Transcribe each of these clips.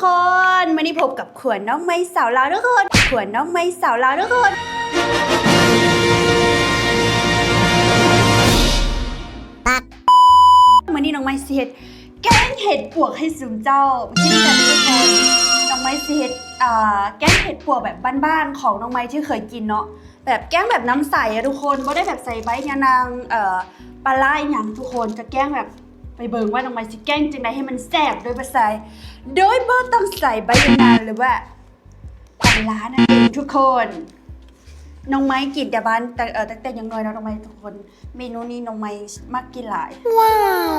กคน วันนี้พบกับขวนน้องไม้สาวลาวทุกคน ขวนน้องไม้สาวลาวทุกคน วันนี้น้องไม้สิเฮ็ดแกงเห็ดปวกให้ซุมเจ้าที่กันทุกคนน้องไม้สิเฮ็ดอ่าแกงเห็ดปวกแบบบ้านๆของน้องไม้ที่เคยกินเนาะ แบบแกงแบบน้ำใสอะทุกคนไม่ได้แบบใส่ใบยานางเอ่อปลาไหลอย่างทุกคนจะแกงแบบไปเบิ่งว่าน้องไม้สิแกล้งจังไดให้มันแซ่บโดยบ่ใส่ โดยบ่ต้องใส่ใบยะนางหรือว่าปลาร้านั่นเองทุกคน น้องไม้กินแต่บ้านแต่เออแต่แต่ยังน้อยเนาะน้องไม้ทุกคน เมนูนี้น้องไม้มักกินหลาย ว้าว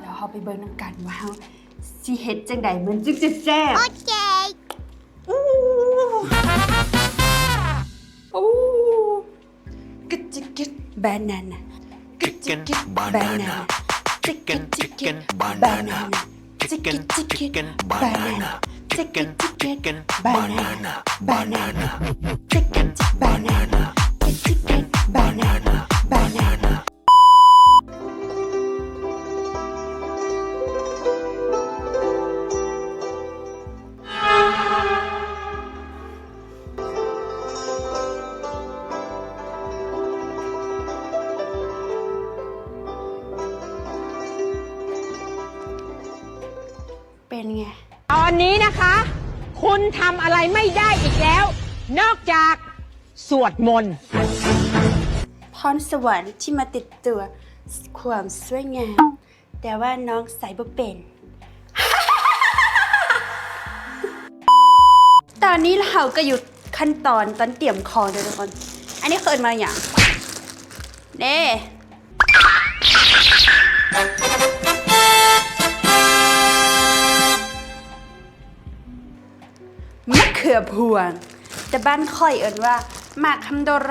เดี๋ยวเราไปเบิ่งน้ำกันว่าเราสิเฮ็ดจังไดมันจึงจะแซ่บโอเคอู้อู้กึดจิกกึดบานาน่ากึดจิก Chicken กึดบานาน่า banana. จิกกึ Chicken ดจิกกึด chicken บานา banana. Chicken chicken banana. Chicken chicken banana. Banana. Chicken banana. Chicken banana. Banana. เป็นไง ตอนนี้นะคะ คุณทำอะไรไม่ได้อีกแล้ว นอกจากสวดมนต์พรสวรรค์ที่มาติดตัวความสวยงามแต่ว่าน้องใส่บ่เป็น ตอนนี้เราก็อยู่ขั้นตอนตอนเตรียมของเลยทุกคน อันนี้เคยมาอย่างเน่ ขือพวง แต่บ้านค่อยเอินว่าหมากคำดร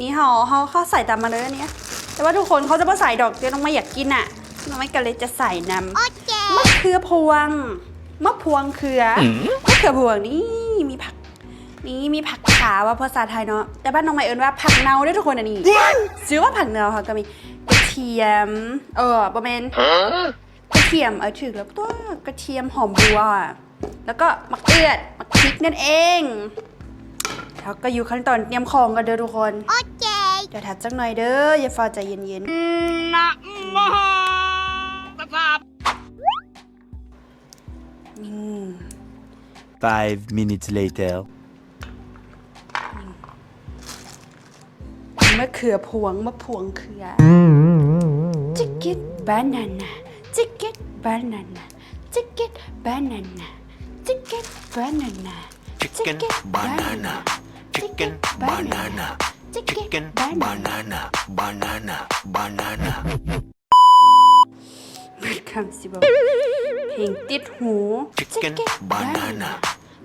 นี่ห่อเขาเขาใส่ตามมาเลยอันเนี้ยแต่ว่าทุกคนเขาจะมาใส่ดอกเดียวน้องไม่อยากกินอะน้องไม่ก็เลยจะใส่น้โอเคำมะเขือพวงมะพวงเขืออมะเขือพวงนี่มีผักนี่มีผักขาว่าภาษาไทยเนาะแต่บ้านน้องไม่เอิญว่าผักเนาด้วยทุกคนอันนี้ชื่อว่าผักเนาค่ะก็มีกระ เทียม เออประมาณกระเทียมเออถือแล้วตัวกระเทียมหอมบัวอะแล้วก็มะเขือมะพริกนั่นเองแล้วก็อยู่ขั้นตอนเตรียมของกันเด้อทุกคนโอเคเดี๋ยวถัดจังหน่อยเด้ออย่าฟ้าใจเย็นนะโมตัสสะๆอืม Five minutes later. มะเขือพวงมะพวงเขือ จิกเก็ตบานาน่าจิกเก็ตบานาน่าจิกเก็ตบานาน่าจิกเก็ตบานาน่า Chicken banana. Chicken banana. จิกเก็ต Chicken บานาน่า banana. Banana. Banana. คำสิบอกเพลงติดหู Chicken banana.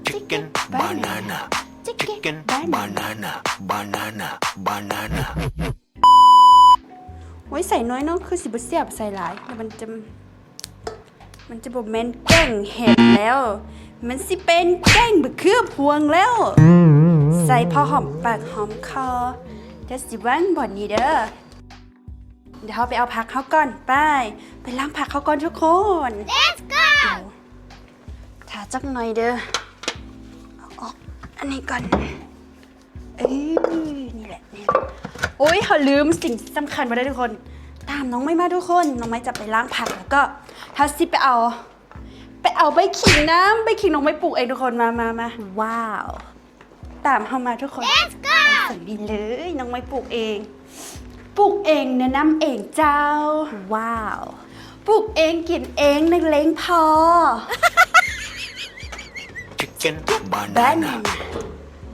Chicken banana. จิกเก็ต Chicken บานาน่า banana. Banana. Banana. ไว้ใส่น้อยเนาะคือสิบเสียบใส่หลายแล้วมันจะ มันจะบอกแม่นแกล้งเห็ดแล้ว มันสิเป็นแกล้งบะเขือพวงแล้ว ใส่พอหอมปากหอมคอเดี๋ยวสิว่างบ่อนนี้เด้อเดี๋ยวเราไปเอาผักเขาก่อนไป ไปล้างผักเขาก่อนทุกคน let's go ถาจักหน่อยเด้อเอาออกอันนี้ก่อนเอ้ยนี่แหละนี่แหละ โอ้ยเขาลืมสิ่งสำคัญมาได้ทุกคน ตามน้องไม่มาทุกคน น้องไม่จะไปล้างผักแล้วก็ถ้าซิไปเอา ไปเอาใบขิงน้ำใบขิงน้องไม่ปลูกเองทุกคนมามามาว้าว ตามเข้ามาทุกคน let's go สวัสดีเลยน้องไม่ปลูกเอง ปลูกเองเนื้อน้ำเองเจ้า ว้าวปลูกเองกินเองนักเลงพอ Chicken บ้าน banana.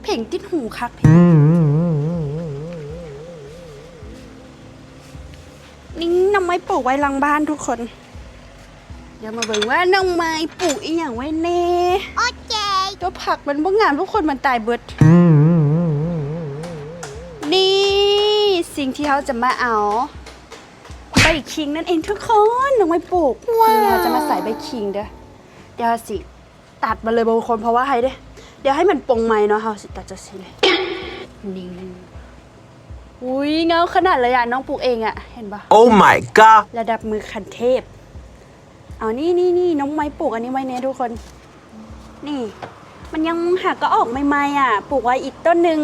เพลงติดหูคักเพลง ปลูกไว้หลังบ้านทุกคนเดี๋ยวมาเบิ่งว่าน้องไม้ปลูกอีหยังไว้แน่โอเคตัวผักมันบ่งามทุกคนมันตายเบิด นี่สิ่งที่เขาจะมาเอาใบขิงนั่นเองทุกคนน้องไม่ปลูกนี่เราจะมาใส่ใบขิงเด้อเดี๋ยวสิตัดมาเลยบางคนเพราะว่าให้เด้อเดี๋ยวให้มันปงไหมเนาะเขาสิตัดจะสิเลยนี่ อุ้ยเงาขนาดเลยอะ น้องปลูกเองอะ เห็นปะ Oh my god ระดับมือคันเทพ เอานี่นี่นี่น้องไม้ปลูกอันนี้ไว้เนี่ยทุกคน นี่ มันยังหักก็ออกใหม่ๆอะ ปลูกไว้อีกต้นหนึ่ง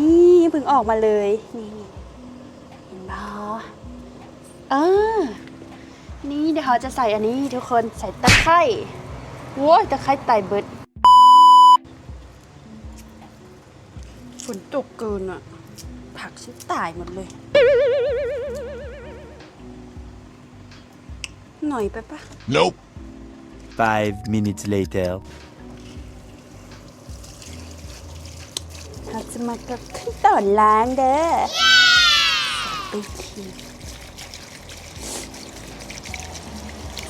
นี่เพิ่งออกมาเลย นี่นี่เห็นปะเออ นี่เดี๋ยวเขาจะใส่อันนี้ทุกคนใส่ตะไคร้โว้ยตะไคร้ไตเบิดฝนตกเกินอะ ผักชิ้นตายหมดเลย หน่อยไปปะ Nope Five minutes later. เราจะมากับขั้นตอนล้างเด้อไปที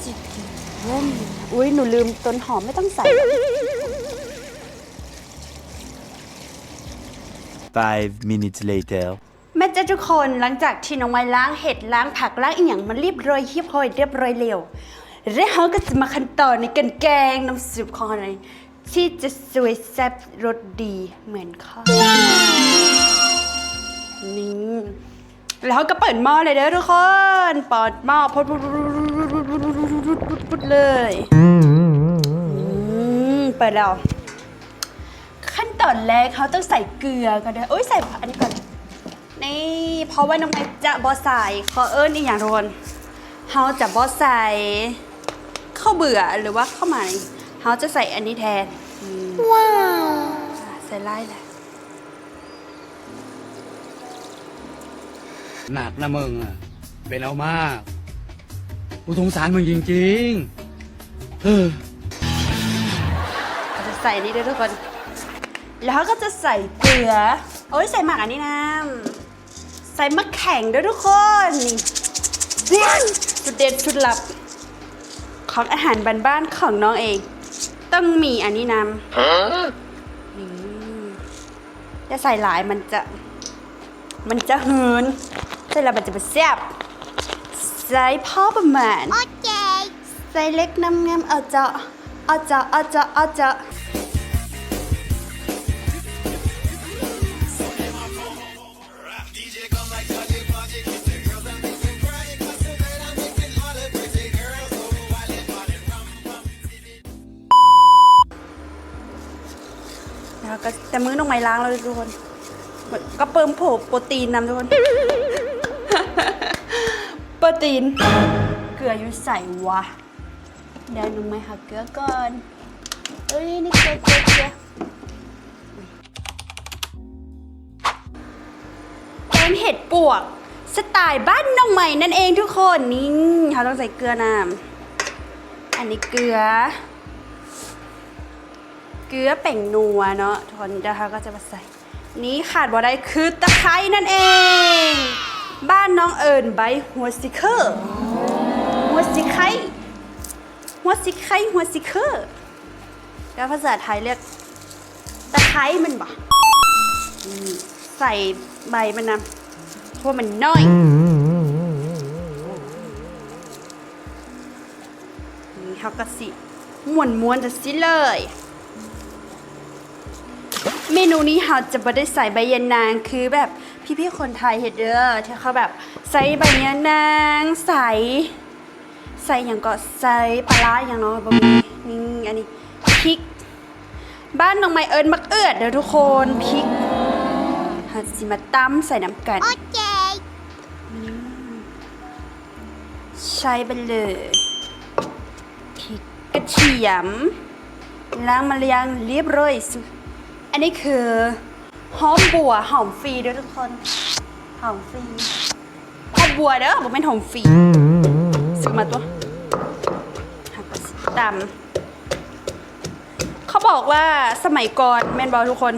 จิกเริ่มอุ้ยหนูลืมต้นหอมไม่ต้องใส่ Five minutes later. แม่เจ้าทุกคนหลังจากที่น้องไม้ล้างเห็ดล้างผักล้างอีหยังมันรีบร้อยคีบร้อยเรียบร้อยเร็วแล้วเขาก็จะมาขั้นตอนในการแกงน้ำซุปของอะไรที่จะสวยแซ่บรสดีเหมือนข้าวนี่แล้วเขาก็เปิดหม้อเลยเด้อทุกคนเปิดหม้อพดเลยเปิดแล้ว ตอนแรกเขาต้องใส่เกลือก่อนเด้อโอ้ยใส่อันนี้ก่อนนี่เพราะว่าน้องไม้จะบอใส่ขอเอิญอีกอย่างทุกคนเขาจะบอใส่ข้าวเบื่อหรือว่าข้าวหมายเขาจะใส่อันนี้แทนว้าวใส่ไล่แหละหนักนะมึงอะเป็นเอามากกูสงสารมึงจริงๆเออเขาจะใส่อันนี้ด้วยทุกคน แล้วเขาก็จะใส่เกลือ โอ้ยใส่หมักอันนี้นะใส่มะแข่งด้วยทุกคนนี่สุดเด็ดสุดลับ ของอาหารบ้านๆของน้องเอง ต้องมีอันนี้นำจะใส่หลายมันจะ มันจะเหินใส่แล้วมันจะเป็นแซ่บใส่พอประมาณ โอเค ใส่เล็กน้ำงามเอาเจาะเอาเจาะเอาเจาะเอาเจาะ แล้วก็แต่มือน้องไม้ล้างแล้วทุกคนก็เปิมโผโปรตีนนำทุกคน โปรตีน เกลืออยู่ใส่วะเดี๋ยวหนูไม่หักเกลือก่อนเอ้ยนี่เกลือเกลือเกลือแกงเห็ดปวกสไตล์บ้านน้องใหม่นั่นเองทุกคนนี่เขาต้องใส่เกลือน้ำอันนี้เกลือ เกลือแป่งนัวเนาะทุกคนเดี๋ยวเขาก็จะมาใส่ นี่ขาดบ่ได้คือตะไคร้นั่นเอง บ้านน้องเอิญใบหัวซิเคอร์หัวซิไคร้หัวซิไคร้หัวซิเคอร์แล้วภาษาไทยเรียกตะไคร้มันบ่ใส่ใบมันนะเพราะมันน้อยนี่เขาก็สิม้วนม้วนๆจะสิเลย เมนูนี้เราจะไม่ได้ใส่ใบยะนางคือแบบพี่ๆคนไทยเห็ดเด้อที่เขาแบบใส่ใบยะนางใส่ใส่อย่างก็ใส่ปลาร้าอย่างเน้อยบะหมี่นี่อันนี้พริก บ้านน้องไม้เอิญมักเอือดเด้อทุกคนพริกเราจะมาตำใส่น้ำกันโอเคใช้ไปเลยพริกกระเทียมล้างมาเรียงเรียบร้อยสุด อันนี้คือหอมบัวหอมฟรีด้วยทุกคนหอมฟรีหอมบัวเด้อผมเป็นหอมฟรีซื้อมาตัวหักกระสิตำเขาบอกว่าสมัยก่อนแมนบอลทุกคน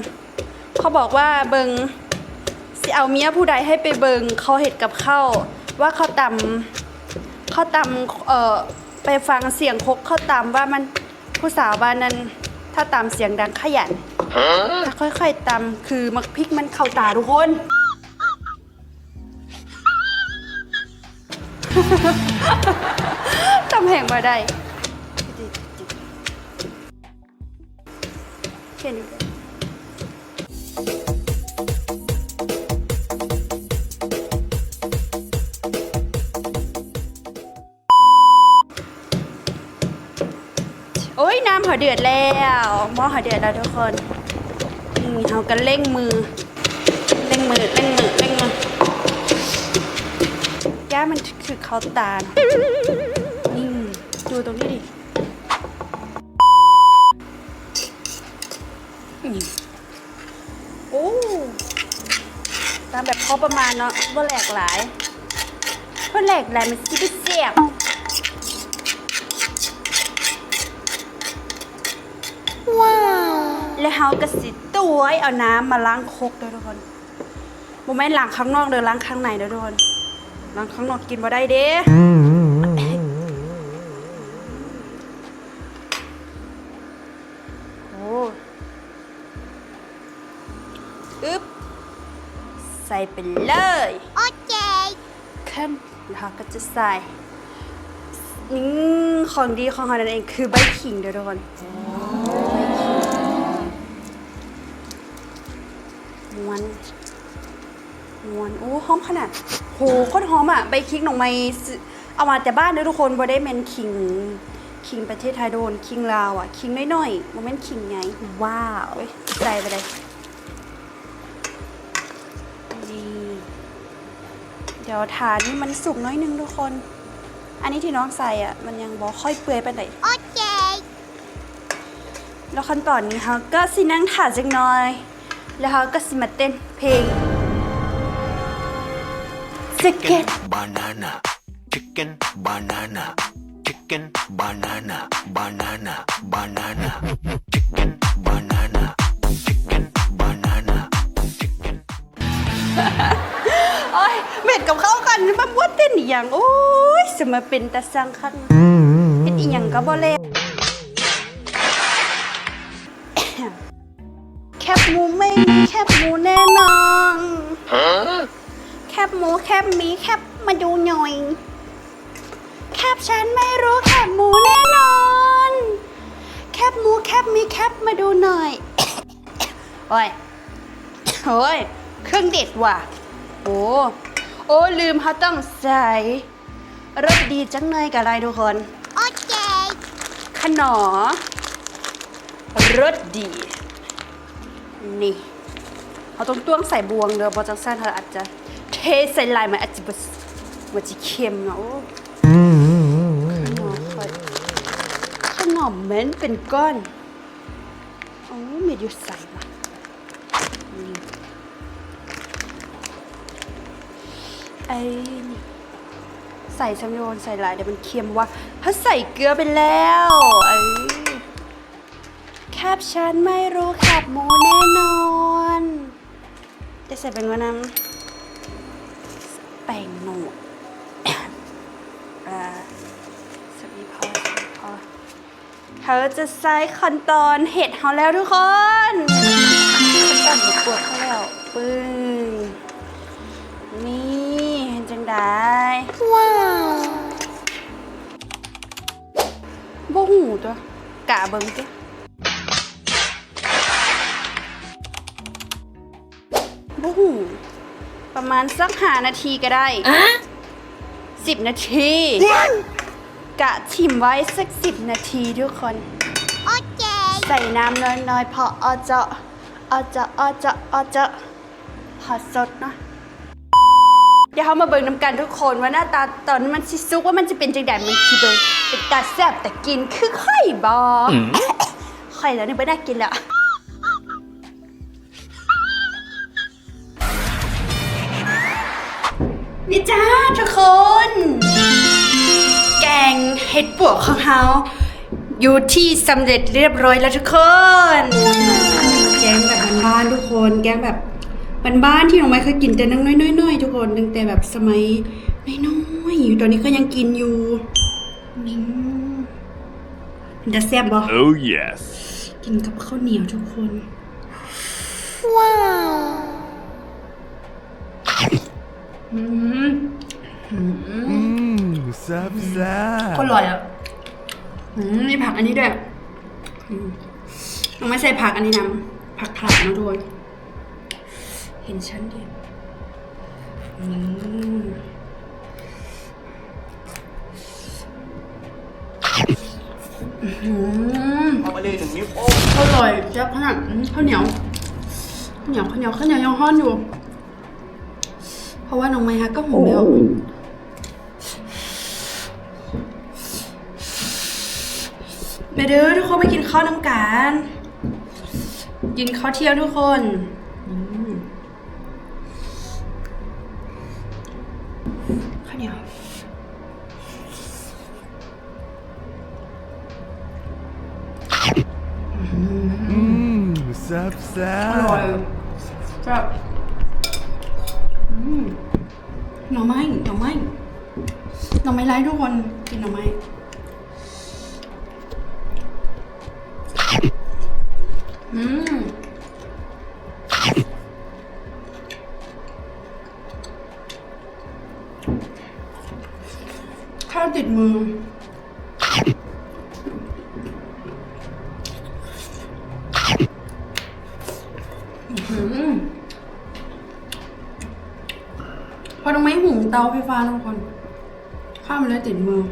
เขาบอกว่าเบิงสิเอาเมียผู้ใดให้ไปเบิงเขาเห็ดกับข้าวว่าเขาตำเขาตำเอ่อไปฟังเสียงคกเขาตำว่ามันผู้สาวบ้านนั้น ถ้าตำเสียงดังขยันถ้าค่อยๆตำคือมักพริกมันเข้าตาทุกคน ตำแหงมาได้เขียนอยู่ เขาเดือดแล้วหม้อเขาเดือดแล้วทุกคนนี่เขาก็เร่งมือเร่งมือเร่งมือเร่งมือแก้มันคือเขาตาลนี่ดูตรงนี้ดินี่โอ้ตามแบบพอประมาณเนาะว่าแหลกหลายเพราะแหลกหลายมันสิไปเสียบ แล้วเฮาก็สิตัวไว้เอาน้ำมาล้างครกเด้อทุกคนบ่แม่นล้างข้างนอกเด้อล้างข้างในเด้อทุกคนล้างข้างนอกกินบ่ได้เด้โอ้อึ๊บใส่ไปเลยโอเคขึ้นแล้วเราก็จะใส่นี่ของดีของเรานั่นเองคือใบขิงเด้อทุกคน ม้วนม้วนโอ้หอมขนาดโหโคตรหอมอะใบคิงหนองไม้ซื้อเอามาแต่บ้านเด้อทุกคนบ่ได้แม่นคิงคิงประเทศไทยโดนคิงลาวอะคิงน้อยๆบ่แม่นคิงไงว้าวเว้ยใส่ไปเลยนี่เดี๋ยวทานนี่มันสุกน้อยนึงทุกคน อันนี้ที่น้องใส่อะมันยังบ่ค่อยเปื่อยปานใดโอเคแล้วขั้นตอนนี้เขาก็สินั่งถ่าจักหน่อย แล้วเขาก็สิมาเต้นเพลงสเก็ต banana chicken banana chicken banana banana banana chicken banana chicken banana chicken โอ้ยเม็ดกับเขากันมาบ้วนเต้นอีหยังโอ้ยสมาเป็นตาสังคักเฮ็ดอีหยังก็บ่เล่แบหมูไม่มีแคบหมูแน่นอนแคบหมูแคบหมีแคบมาดูหน่อย แคบฉันไม่รู้แคบหมูแน่นอน แคบหมูแคบหมีแคบมาดูหน่อย โอ้ย โอ้ย เครื่องเด็ดว่ะ โอ้โอ้ลืมเขาต้องใส่รสดีจังเลยกับอะไรทุกคน โอเค ขนอรสดี นี่เขาต้องต้วงใส่บวงเด้อบอจังสั้นเขาอาจจะเทใส่ลายมันอาจจะบมันจะเค็มเนาะโอ้ขนอค่อยขนมเหม็นเป็นก้อนโอ้เมีอยู่ใส่ว่ะนี่ไอ้นี่ใส่ซัมโยนใส่หลายเดี๋ยวมันเค็มว่าถ้าใส่เกลือไปแล้วเอ้ ยแคบฉันไม่รู้แคบหมูแน่นอนจะใส่เป็นว่าน้ำแป้งหนวดอ่าสวัสดีพอสวัสดีพอเธอจะใส่ขั้นตอนเห็ดเขาแล้วทุกคนขั้นตอนหมูปวดเขาแล้วปึ้งนี่เห็นจังได้ว้าวบ่หูตัวกะเบิ่ง ตัวบ่หูประมาณสักหานาทีก็ได้สิบนาที กะชิมไว้สักสิบนาทีทุกคนโอเคใส่น้ำน้อยๆพอเอาเจาะเอาเจาะเอาเจาะเอาเจาะพอสดเนาะเดี๋ยวเขามาเบิ่งน้ำกันทุกคนว่าหน้าตาตอนมันสิซุกว่ามันจะเป็นจังไดมันสิเบิ่งเป็นตาแซ่บแต่กินคือไข่บอไข่แล้วนี่ไม่ได้กินแล้ว เห็ดปวกของเฮาอยู่ที่สำเร็จเรียบร้อยแล้วทุกคน แกงแบบบ้านๆทุกคน แกงแบบบ้านๆที่น้องไม้เคยกินแต่นังน้อยๆๆทุกคนตั้งแต่แบบสมัยน้อยๆอยู่ตอนนี้ก็ยังกินอยู่นี่มันจะแซ่บบ่ Oh yes. กินกับข้าวเหนียวทุกคน ว้าวอืม Mmm, sap sap. ก็อร่อยอะอืมมีผักอันนี้ด้วยน้องไม่ใส่ผักอันนี้นะผักขาดนะทุกคนเห็นฉันดิอืมอืมเอาไปเลยหนึ่งนิ้วโป้งอร่อยแซ่บขนาดข้าวเหนียวข้าวเหนียวข้าวเหนียวข้าวเหนียวยังฮ้อนอยู่ เพราะว่าน้องไม้ฮักก็หุงแล้ว ไปเด้อทุกคนไปกินข้าวน้ำกัน กินข้าวเที่ยวทุกคนอืมข้าวเหนียว Mmm, sap อร่อย sap. แบบอืมหน่อไม้หน่อไม้หน่อไม้ไร้ทุกคนกินหน่อไม้ อืมข้าวติดมือ พอต้องไม่หุงเตาไฟฟ้าทุกคน ข้ามมันเลยติดมือ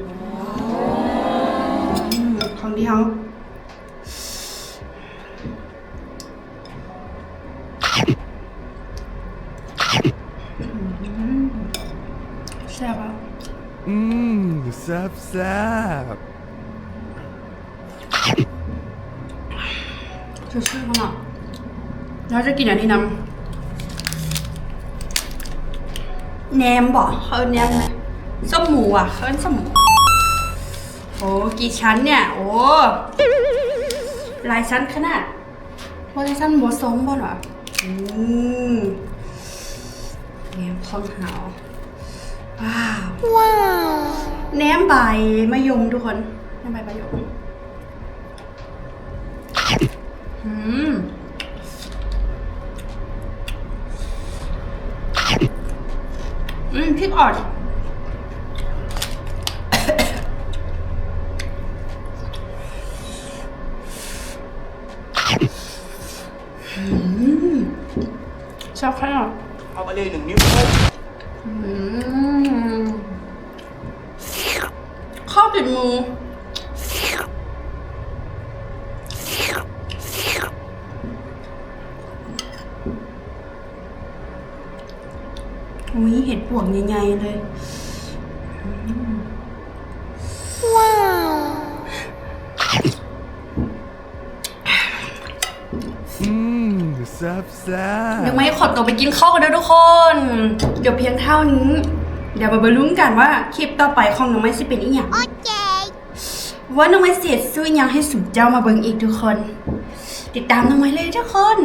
Mmm, sap sap. ชื่อชื่อเขาหน่อยแล้วจะกินอันนี้น้ำแหนมบอกเขาแหนมไหมส้มหมูอะเขาส้มหมู โอ้กี่ชั้นเนี่ย โอ้หลายชั้นขนาดว่าได้ชั้นบัวส้มบ่หรออืมแหนมข้องหาวว้าวว้าว แหนมใบมะยมทุกคนแหนมใบมะยมอืมอืมพริกอ่อนอืมชอบข้าวเอาไปเลยหนึ่งนิ้ว ติดมืออุ้ยเห็ดปวกใหญ่ๆเลย Mmm, sap เดี๋ยว sap. ไม่ขอตัวไปกินข้าวกันนะทุกคน เดี๋ยวเพียงเท่านี้ เดี๋ยวมาบลุ้นกันว่าคลิปต่อไปของน้องไม้สิเป็นอีกอย่างโอเค ว่าน้องไม้เสียสู้อีกอย่างให้สุดเจ้ามาเบิ่งอีกทุกคน ติดตามน้องไม้เลยทุกคน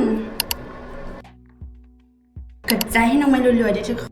กดใจให้น้องไม้รวยๆด้วยทุกคน